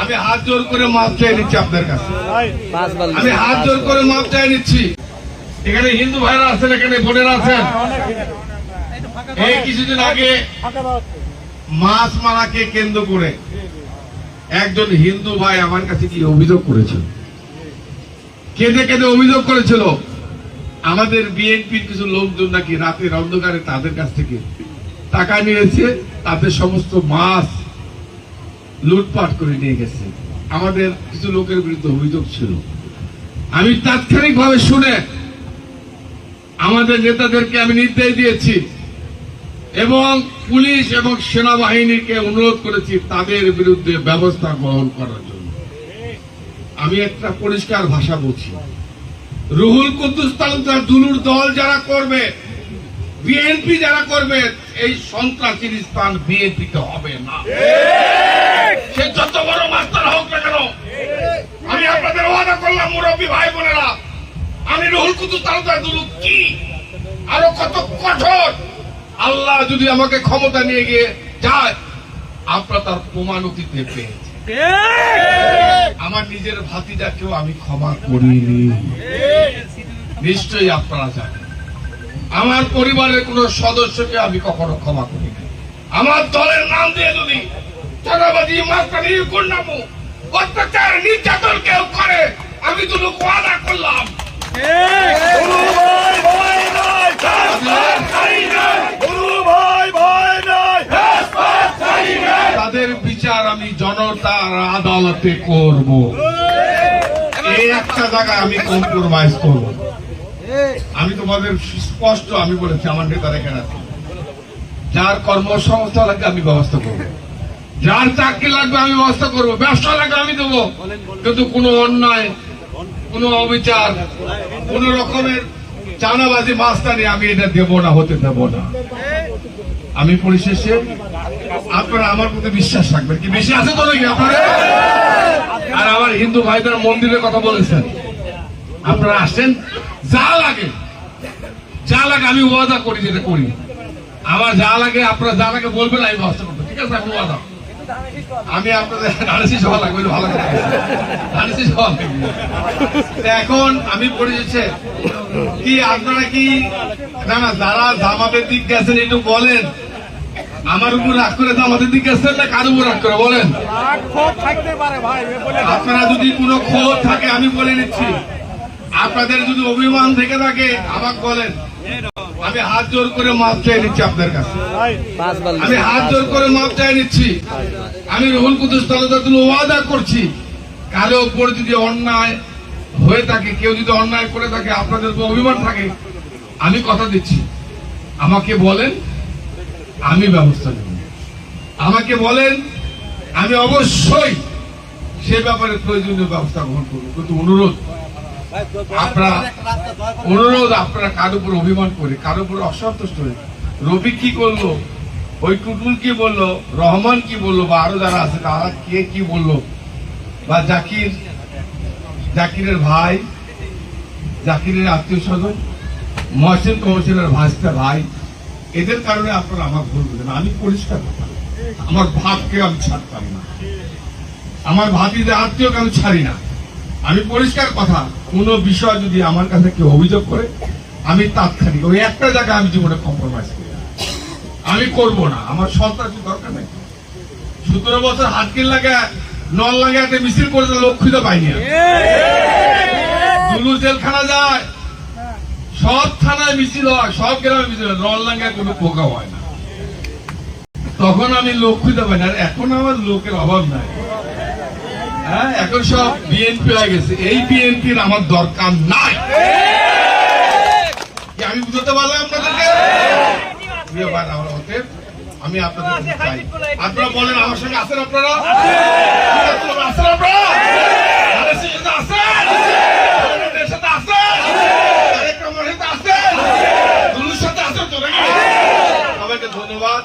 আমি হাত জোর করে মাপ চাই নিচ্ছি আপনার কাছে। আমি হাত জোর করে মাপ চাই নিচ্ছি। এখানে হিন্দু ভাইরা আছেন এখানে বোনেরা আছেন। এই কিছুদিন আগে মাছ মারাকে কেন্দ্র করে একজন হিন্দু ভাই আমার কাছে কি অভিযোগ করেছিল? কেঁদে কেঁদে অভিযোগ করেছিল আমাদের বিএনপির কিছু লোকজন নাকি রাতের অন্ধকারে তাদের কাছ থেকে টাকা নিয়েছে তাদের সমস্ত মাছ লুটপাট করে নিয়ে গেছে। আমাদের কিছু লোকের বিরুদ্ধে অভিযোগ ছিল। আমি তাৎক্ষণিক ভাবে শুনে আমাদের নেতাদেরকে আমি নির্দেশ দিয়েছি এবং পুলিশ এবং সেনাবাহিনীকে অনুরোধ করেছি তাদের বিরুদ্ধে ব্যবস্থা গ্রহণ করার জন্য। আমি একটা পরিষ্কার ভাষা বলছি। রুহুল কুদ্দুস তালুকদার দুলুর দল যারা করবে বিএনপি যারা করবে এই সন্ত্রাসীর স্থান বিএনপিতে হবে না। সে যত বড় মাস্টার হোক না কেন আমি আপনাদের ওয়াদা করলাম মুরব্বী ভাই বোনেরা আমি রুহুল কুদ্দুস তালুকদার কি? আরও কত কঠোর। আল্লাহ যদি আমাকে ক্ষমতা নিয়ে গিয়ে যায় আপনারা তার প্রমাণ অতীতে পেয়েছে আমার নিজের ভাতিজাকেও আমি ক্ষমা করিনি। নিশ্চয়ই আপনারা জানেন। আমার পরিবারের কোন সদস্যকে আমি কখনো ক্ষমা করি না আমার দলের নাম দিয়ে যদি অত্যাচার, নির্যাতন কেউ করে, আমি তো ওয়াদা করলাম। তাদের বিচার আমি জনতার আদালতে করব। এই একটা জায়গায় আমি কম্প্রোমাইজ করব। আমি তোমাদের স্পষ্ট আমি বলেছি, আমার নেতার এখানে যার কর্মসংস্থা লাগবে আমি ব্যবস্থা করব। যার চাকরি লাগবে আমি ব্যবস্থা করব। ব্যবসা লাগবে আমি দেবো। কিন্তু কোনো অন্যায়, কোনো অবিচার, কোন রকমের চানাবাজি, মাস্তানি আমি এটা দেব না, হতে দেব না। আমি পরিশেষে আপনারা আমার প্রতি বিশ্বাস রাখবেন। কি বেশি আছে তো নাকি আপনারা? আর আমার হিন্দু ভাইদের মন্দিরের কথা বলেছেন। আপনারা আসেন যা লাগে যা লাগে আমি ওয়াদা করি যেটা করি। আমার যা লাগে আপনারা যা লাগে বলবেন আমি ব্যবস্থা করব। ঠিক আছে আপনি ওয়াদা। আমি আপনাদের ধানেশি সভা লাগবে ভালো সভা লাগবে। এখন আমি পরিশেষে কি আপনারা কি না না যারা জামাতের দিক গেছেন একটু বলেন। আমার উপর রাগ করে জামাতের দিক গেছেন না কার উপর রাগ করে বলেন। আপনারা যদি কোনো খোঁজ থাকে আমি বলে নিচ্ছি। আপনাদের যদি অভিমান থেকে থাকে, আমাকে বলেন। আমি হাত জোর করে মাপ চাই নিচ্ছি আপনাদের কাছে। আমি হাত জোর করে মাপ চাই নিচ্ছি। আমি রুহুল কুদুস তালুকদার ওয়াদা করছি। কারও উপর যদি অন্যায় হয়ে থাকে, কেউ যদি অন্যায় করে থাকে, আপনাদের অভিমান থাকে, আমি কথা দিচ্ছি। আমাকে বলেন, আমি ব্যবস্থা নেব। আমাকে বলেন, আমি অবশ্যই সে ব্যাপারে প্রয়োজনীয় ব্যবস্থা গ্রহণ করব। কিন্তু অনুরোধ আপনারা অনুরোধ আপনারা কারও উপর অভিমান করে কারও উপর অসন্তুষ্ট হয়ে রবি কি করল? ওই টুটুল কি বলল? রহমান কি বলল? বা আরও যারা আছে, তারা কে কি বলল? বা জাকির? জাকিরের ভাই? জাকিরের আত্মীয় স্বজন মহসিন কমিশনের ভাইস্তা ভাই? এদের কারণে আপনারা আমার ভুল বুঝেন। আমি পরিষ্কার আমার ভাবকে আমি ছাড়তাম না। আমার ভাতিদের আত্মীয়কে আমি ছাড়ি না। আমি পরিষ্কার কথা, কোন বিষয় যদি আমার কাছে কেউ অভিযোগ করে, আমি তাৎক্ষণিক ওই একটা জায়গায় আমি জীবনে কম্প্রোমাইজ করি আমি করব না, আমার সন্ত্রাসী দরকার নেই। সতেরো বছর হাতকিল লাগা নল লাগা একটা মিছিল করেছে লক্ষিত পাইনি দুলু জেলখানা যায়, সব থানায় মিছিল হয়, সব গ্রামে মিছিল হয়, নল লাগায় কোনো পোকা হয় না। তখন আমি লক্ষিত পাই না, আর এখন আমার লোকের অভাব নাই। হ্যাঁ এখন সব বিএনপি হয়ে গেছে। এই বিএনপির আমার দরকার নাই। আমি বুঝতে পারলাম আপনাদেরকে? আমি আপনাদের আপনারা বলেন আমার সঙ্গে আছেন আপনারা? আছেন আপনারা? ধন্যবাদ।